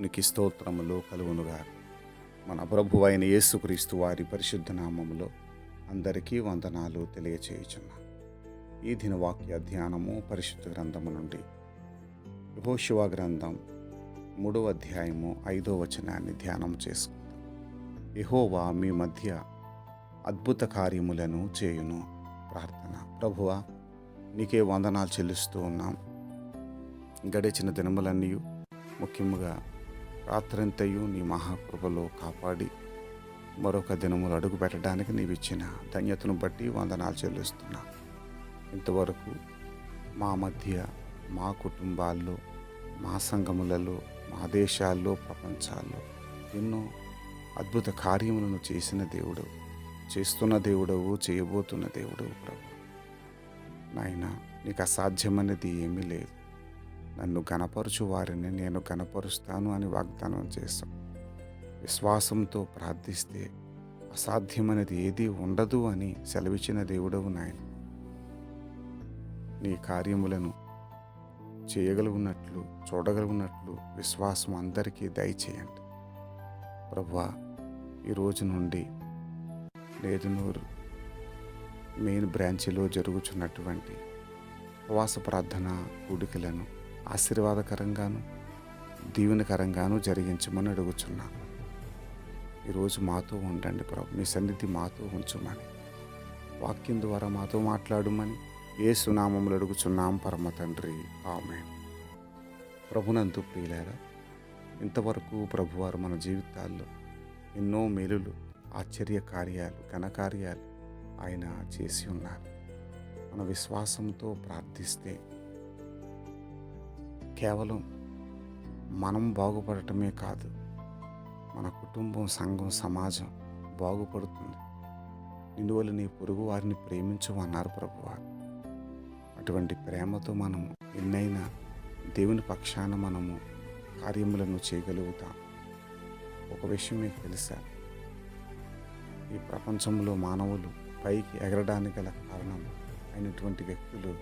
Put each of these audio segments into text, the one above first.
నీకు స్తోత్రములు కలుగునుగా మన ప్రభు అయిన యేసుక్రీస్తు వారి పరిశుద్ధ నామములో అందరికీ వందనాలు తెలియచేయుచున్నా. ఈ దినవాక్య ధ్యానము పరిశుద్ధ గ్రంథము నుండి యహోశివ గ్రంథం మూడవ అధ్యాయము ఐదో వచనాన్ని ధ్యానం చేసుకుందాం. యహోవా మీ మధ్య అద్భుత కార్యములను చేయును. ప్రార్థన. ప్రభువా నీకే వందనాలు చెల్లిస్తూ ఉన్నాం. గడిచిన దినములన్నీ ముఖ్యముగా రాత్రంతయు నీ మహాకృపలో కాపాడి మరొక దినములు అడుగు పెట్టడానికి నీవు ఇచ్చిన ధన్యతను బట్టి వందనాలు చెల్లిస్తున్నా. ఇంతవరకు మా మధ్య మా కుటుంబాల్లో మా సంఘములలో మా దేశాల్లో ప్రపంచాల్లో ఎన్నో అద్భుత కార్యములను చేసిన దేవుడు చేస్తున్న దేవుడవు చేయబోతున్న దేవుడవు ప్రభు. నాయన నీకు అసాధ్యమనేది ఏమీ లేదు. నన్ను గణపరచు వారిని నేను గణపరుస్తాను అని వాగ్దానం చేశాం. విశ్వాసంతో ప్రార్థిస్తే అసాధ్యమైనది ఏదీ ఉండదు అని సెలవిచ్చిన దేవుడవు నాయన. నీ కార్యములను చేయగలుగున్నట్లు చూడగలుగున్నట్లు విశ్వాసం అందరికీ దయచేయండి. ప్రభువా ఈరోజు నుండి నేదునూరు మెయిన్ బ్రాంచిలో జరుగుచున్నటువంటి ఉపవాస ప్రార్థన కూడికలను ఆశీర్వాదకరంగాను దీవెనకరంగాను జరిగించమని అడుగుచున్నాను ఈరోజు మాతో ఉండండి ప్రభు మీ సన్నిధి మాతో ఉంచమని. వాక్యం ద్వారా మాతో మాట్లాడమని ఏ సునామములు అడుగుచున్నాం పరమ తండ్రి. ఆమె ప్రభునందు ప్రియులారా ఇంతవరకు ప్రభువారు మన జీవితాల్లో ఎన్నో మేలులు ఆశ్చర్య కార్యాలు ఘనకార్యాలు ఆయన చేసి ఉన్నారు. మన విశ్వాసంతో ప్రార్థిస్తే కేవలం మనం బాగుపడటమే కాదు మన కుటుంబం సంఘం సమాజం బాగుపడుతుంది. నిన్నువల్ల నీ పొరుగు వారిని ప్రేమించమన్నారు ప్రభువారు. అటువంటి ప్రేమతో మనము ఎన్నైనా దేవుని పక్షాన మనము కార్యములను చేయగలుగుతాం. ఒక విషయం మీకు తెలుసా? ఈ ప్రపంచంలో మానవులు పైకి ఎగరడానికి గల కారణం అయినటువంటి వ్యక్తులు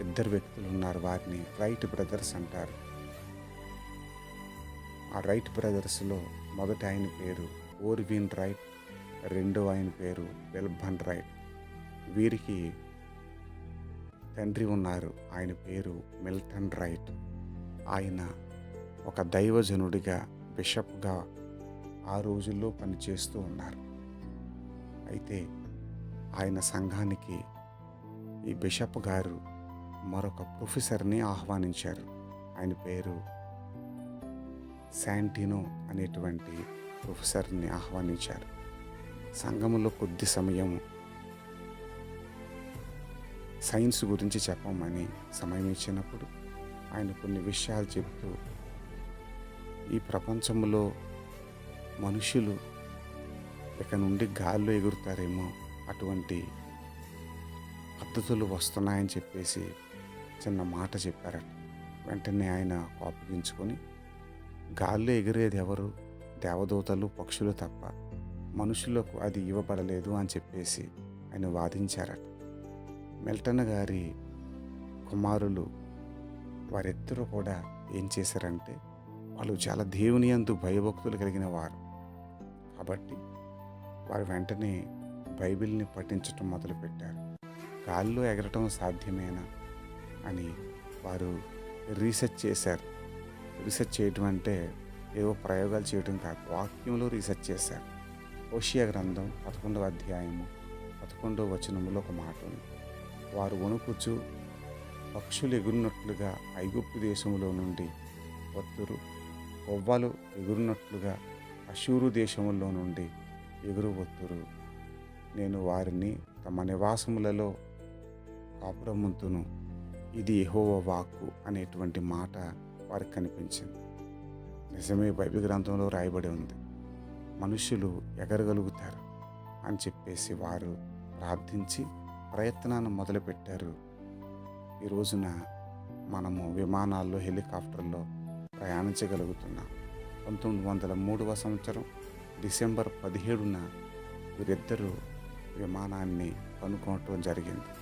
ఇద్దరు వ్యక్తులు ఉన్నారు. వారిని రైట్ బ్రదర్స్ అంటారు. ఆ రైట్ బ్రదర్స్లో మొదటి ఆయన పేరు ఓర్విన్ రైట్ రెండో ఆయన పేరు వెల్బన్ రైట్. వీరికి తండ్రి ఉన్నారు. ఆయన పేరు మిల్టన్ రైట్. ఆయన ఒక దైవజనుడిగా బిషప్గా ఆ రోజుల్లో పనిచేస్తూ ఉన్నారు. అయితే ఆయన సంఘానికి ఈ బిషప్ గారు మరొక ప్రొఫెసర్ని ఆహ్వానించారు. ఆయన పేరు శాంటినో అనేటువంటి ప్రొఫెసర్ని ఆహ్వానించారు. సంఘములో కొద్ది సమయం సైన్స్ గురించి చెప్పమని సమయం ఇచ్చినప్పుడు ఆయన కొన్ని విషయాలు చెప్తూ ఈ ప్రపంచంలో మనుషులు ఇక నుండి గాల్లో ఎగురుతారేమో అటువంటి పద్ధతులు వస్తున్నాయని చెప్పేసి చిన్న మాట చెప్పారట. వెంటనే ఆయన కోపగించుకొని గాల్లో ఎగిరేది ఎవరు? దేవదూతలు పక్షులు తప్ప మనుషులకు అది ఇవ్వబడలేదు అని చెప్పేసి ఆయన వాదించారట. మిల్టన్ గారి కుమారులు వారిద్దరూ కూడా ఏం చేశారంటే వాళ్ళు చాలా దేవుని అందు భయభక్తులు కలిగిన వారు. కాబట్టి వారు వెంటనే బైబిల్ని పఠించటం మొదలుపెట్టారు. గాల్లో ఎగరటం సాధ్యమేనా? అని వారు రీసెర్చ్ చేశారు. రీసెర్చ్ చేయటం అంటే ఏవో ప్రయోగాలు చేయటం కాదు వాక్యంలో రీసెర్చ్ చేశారు. ఓషియా గ్రంథం పదకొండవ అధ్యాయము పదకొండవ వచనములో ఒక మాట ఉంది. వారు వణుకుచు పక్షులు ఎగురినట్లుగా ఐగుప్తు దేశంలో నుండి వత్తురు కొవ్వలు ఎగురునట్లుగా అశూరు దేశంలో నుండి ఎగురు వత్తురు. నేను వారిని తమ నివాసములలో కాపురముంతును ఇది ఎహోవ వాక్కు అనేటువంటి మాట వారికి కనిపించింది. నిజమే బైబిల్ గ్రంథంలో రాయబడి ఉంది. మనుషులు ఎగరగలుగుతారు అని చెప్పేసి వారు ప్రార్థించి ప్రయత్నాన్ని మొదలుపెట్టారు. ఈ రోజున మనము విమానాల్లో హెలికాప్టర్లో ప్రయాణించగలుగుతున్నాం. పంతొమ్మిది వందల మూడవ సంవత్సరం డిసెంబర్ పదిహేడున వీరిద్దరూ విమానాన్ని కనుక్కోవటం జరిగింది.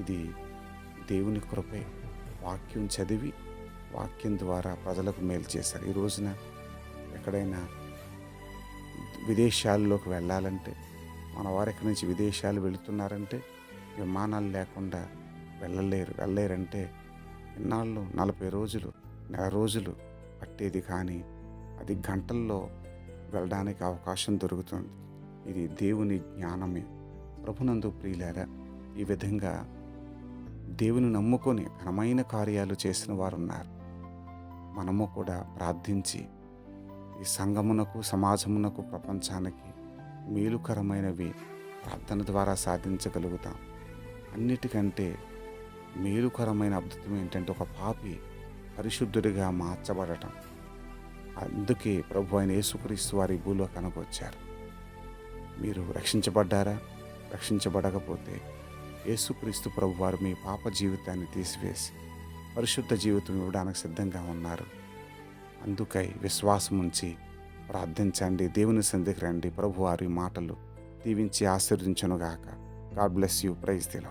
ఇది దేవుని కృపే. వాక్యం చదివి వాక్యం ద్వారా ప్రజలకు మేలు చేశారు. ఈ రోజున ఎక్కడైనా విదేశాల్లోకి వెళ్ళాలంటే మన వారి ఎక్కడి నుంచి విదేశాలు వెళుతున్నారంటే విమానాలు లేకుండా వెళ్ళలేరు వెళ్ళలేరంటే ఇన్నాళ్ళు నలభై రోజులు నెల రోజులు పట్టేది కానీ అది గంటల్లో వెళ్ళడానికి అవకాశం దొరుకుతుంది. ఇది దేవుని జ్ఞానమే. ప్రభునందు ప్రియులారా ఈ విధంగా దేవుని నమ్ముకొని ఘనమైన కార్యాలు చేసిన వారు ఉన్నారు మనము కూడా ప్రార్థించి ఈ సంఘమునకు సమాజమునకు ప్రపంచానికి మేలుకరమైనవి ప్రార్థన ద్వారా సాధించగలుగుతాం. అన్నిటికంటే మేలుకరమైన అద్భుతం ఏంటంటే ఒక పాపి పరిశుద్ధుడిగా మార్చబడటం. అందుకే ప్రభు ఆయన యేసుక్రీస్తు వారి భూలో కనుకొచ్చారు మీరు రక్షించబడ్డారా? రక్షించబడకపోతే యేసుక్రీస్తు ప్రభు వారు మీ పాప జీవితాన్ని తీసివేసి పరిశుద్ధ జీవితం ఇవ్వడానికి సిద్ధంగా ఉన్నారు. అందుకై విశ్వాసం ఉంచి ప్రార్థించండి. దేవుని సందికి రండి. ప్రభు వారి మాటలు దీవించి ఆశీర్వదించునుగాక. God bless you. ప్రైజ్ దిలో